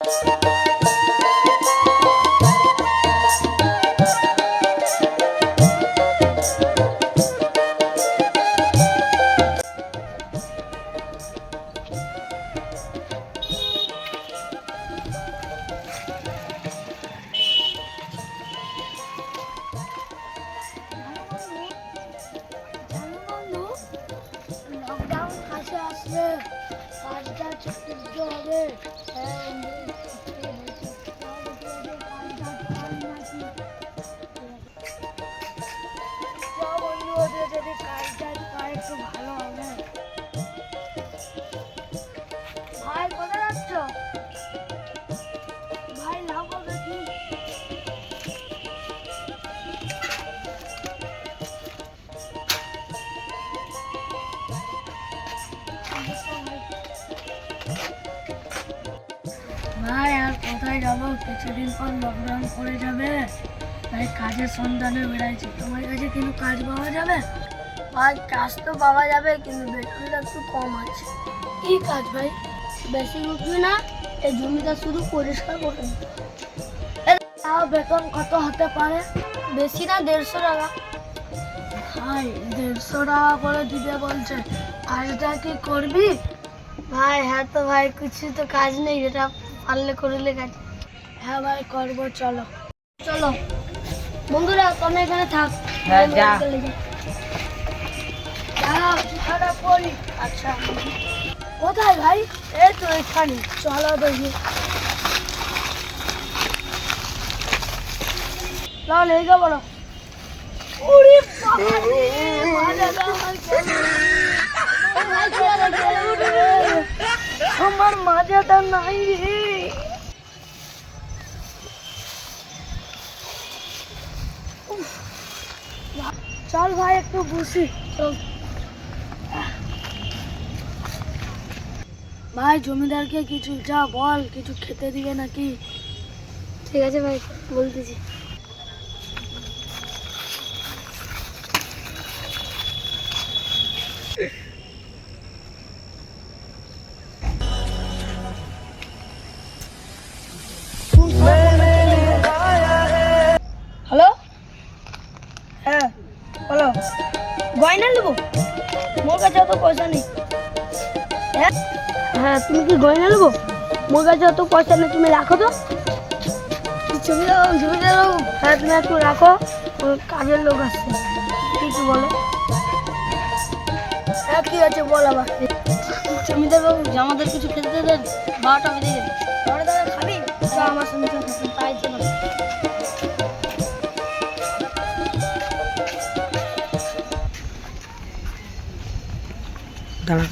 Lockdown যাব কিছুদিন পর লকডাউন পড়ে যাবে। তাই কাজের সন্ধানে বেড়াইছি। তোমার কাছে কিন্তু কাজ পাওয়া যাবে? ভাই কাজ তো পাওয়া যাবে কিন্তু বেতনটা একটু কম আছে। কি কাজ ভাই? বেশি উঠবে না এই জমিটা শুধু পরিষ্কার করে তাও বেতন কত হতে পারে? বেশি না দেড়শো টাকা। ভাই দেড়শো টাকা করে দিতে বলছে। কাজটা কি করবি? ভাই হ্যাঁ তো ভাই কিছু তো কাজ নেই যেটা পারলে করলে কাজ হ্যাঁ ভাই করব চলো। চলো। বন্ধুরা তুমি এখানে থাক। হ্যাঁ, যা। আচ্ছা। কোথায় ভাই? এই তো এখানে। চলো দেখি। চল এই উঠবে? আমার মাজাটা নাই রে। চল ভাই, একটু বসি চল। ভাই, জমিদারকে কিছু যা বল, কিছু খেতে দিবে নাকি? ঠিক আছে ভাই, বলতেছি। বলো গয়না নেব? মোর কাছে অত পয়সা নেই। হ্যাঁ? হ্যাঁ তুমি কি গয়না নেব? মোর কাছে অত পয়সা নেই তুমি রাখো তো। ছবি দাও ছবি দাও। হ্যাঁ তুমি একটু রাখো কাজের লোক আসছে। কিছু বলে। হ্যাঁ ঠিক আছে বল আবার। জমিদার বাবু। আমাদের কিছু খেতে দেন বারোটা বেজে গেছে। বারোটা খাবি? আমার সঙ্গে দাঁড়া।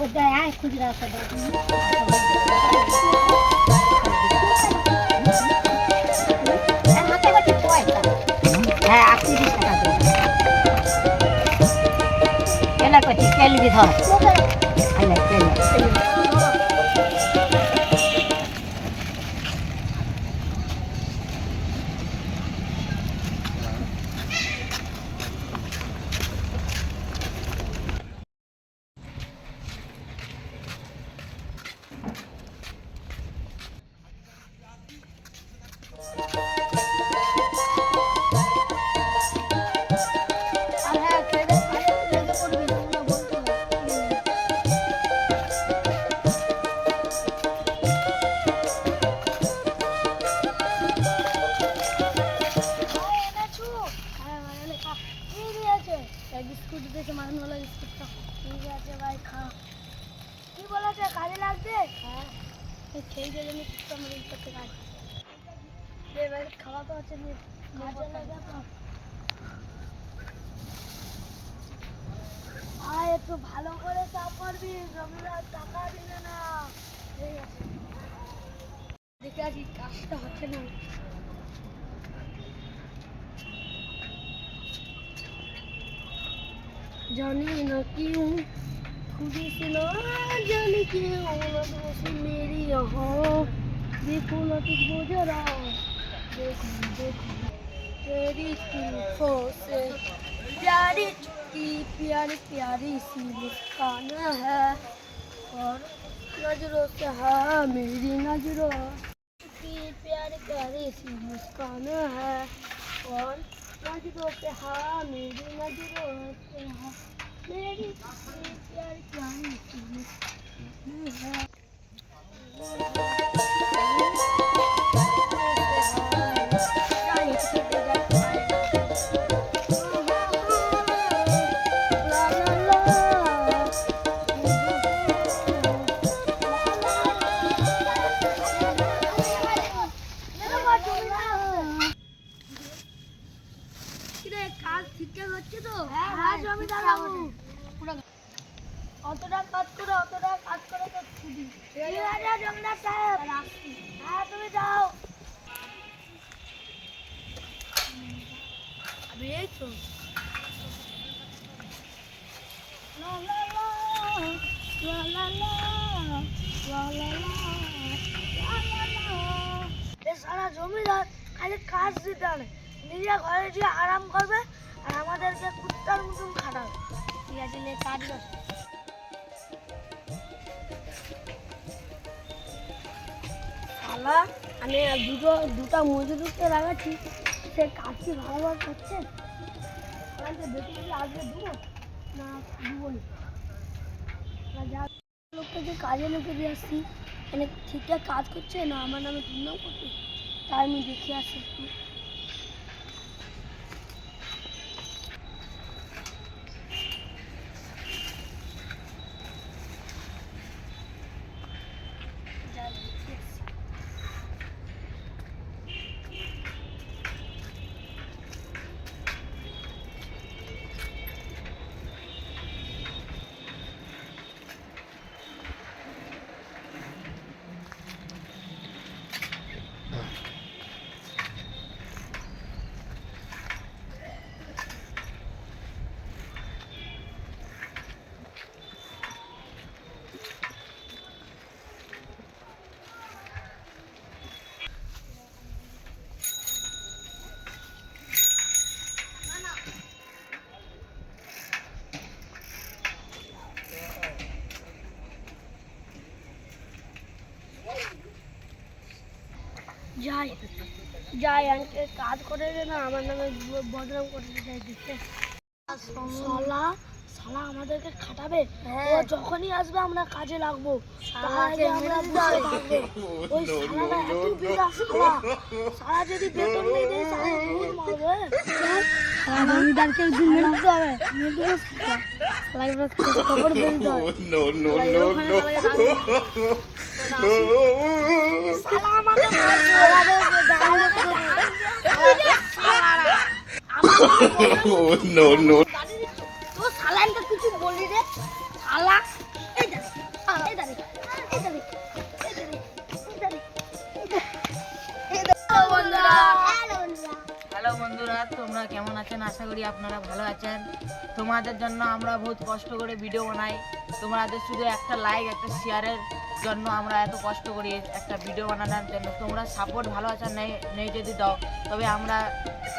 ওটা আয় খুচরা কেলবি ধর। আইলা কেনা এই বিস্কুট দিয়েছে মাখনওয়ালা বিস্কুটটা। ঠিক আছে, ভাই, খা। কি বলেছে, কাজে লাগবে? হ্যাঁ। দিয়ে জন্য কিছু আমরা ই করতে কাজ ভাই, খাওয়া তো আছে। কাজে লাগে তো। আয়, একটু ভালো করে চা করবি জমিদার টাকা দিবে না। ঠিক আছে। দেখে আছি কাজটা হচ্ছে না। जाने न क्यों? खुदी से ना जाने क्यों? लगी मेरी यहाँ। देखो ना तुझको जरा। देखो देखो तेरी जुल्फों से प्यारी की प्यारी प्यारी सी मुस्कान है। और नज़रों से हाँ मेरी नज़रों। की प्यारी प्यारी सी मुस्कान है। और नजरों पे हाँ मेरी नजरों से हाँ मेरी प्यारी प्यारी सी मुस्कान है কাজ ঠিকঠাক হচ্ছে তো হ্যাঁ জমিদার বাবু অতটা কাজ করে অতটা কাজ করে তো ছুটি জমিদার সাহেব হ্যাঁ তুমি যাও আমি এই তো। এ সারা জমিদার খালি কাজ দিতে হবে নিজে ঘরে গিয়ে আরাম করবে আর আমাদেরকে কুত্তার মতন খাটাবে ঠিক আছে, লে কাজ। শালা, আমি দুটো দুটো মজুরকে লাগাচ্ছি, সে কাজ কি ভালোভাবে করছে? আজকে দেবো না দেবো না যা কাজে লোকে দিয়ে আসছি মানে ঠিকঠাক কাজ করছে না, আমার নামে দুর্নাম করছে। তাই আমি দেখে আসি যাই যাই আঙ্কে কাজ করে না আমার নামে বদনাম করতে চাই দিচ্ছে শালা শালা আমাদেরকে খাটাবে ও যখনই আসবে আমরা কাজে লাগবো তার আমরা বসে থাকব ওই শালাটা এত বিরা শালা শালা যদি বেতন নিয়ে দেয় ভুল মারবে জমিদারকে একদিন হবে খবর হবে. তোমরা কেমন আছেন? আশা করি আপনারা ভালো আছেন। তোমাদের জন্য আমরা বহুত কষ্ট করে ভিডিও বানাই। তোমাদের শুধু একটা লাইক একটা শেয়ারের জন্য আমরা এত কষ্ট করি একটা ভিডিও বানানোর জন্য তোমরা সাপোর্ট ভালোবাসা নেই নেই যদি দাও, তবে আমরা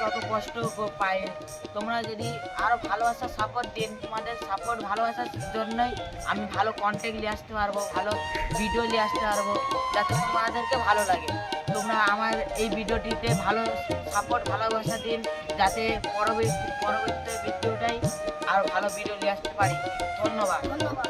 কত কষ্ট পাই তোমরা যদি আরও ভালোবাসা সাপোর্ট দিন। তোমাদের সাপোর্ট ভালোবাসার জন্যই আমি ভালো কন্টেন্ট নিয়ে আসতে পারব, ভালো ভিডিও নিয়ে আসতে পারব, যাতে তোমাদেরকে ভালো লাগে। তোমরা আমার এই ভিডিওটিতে ভালো সাপোর্ট ভালোবাসা দিন, যাতে পরবর্তী পরবর্তী ভিডিওটাই আর ভালো ভিডিও নিয়ে আসতে পারি। ধন্যবাদ। ধন্যবাদ।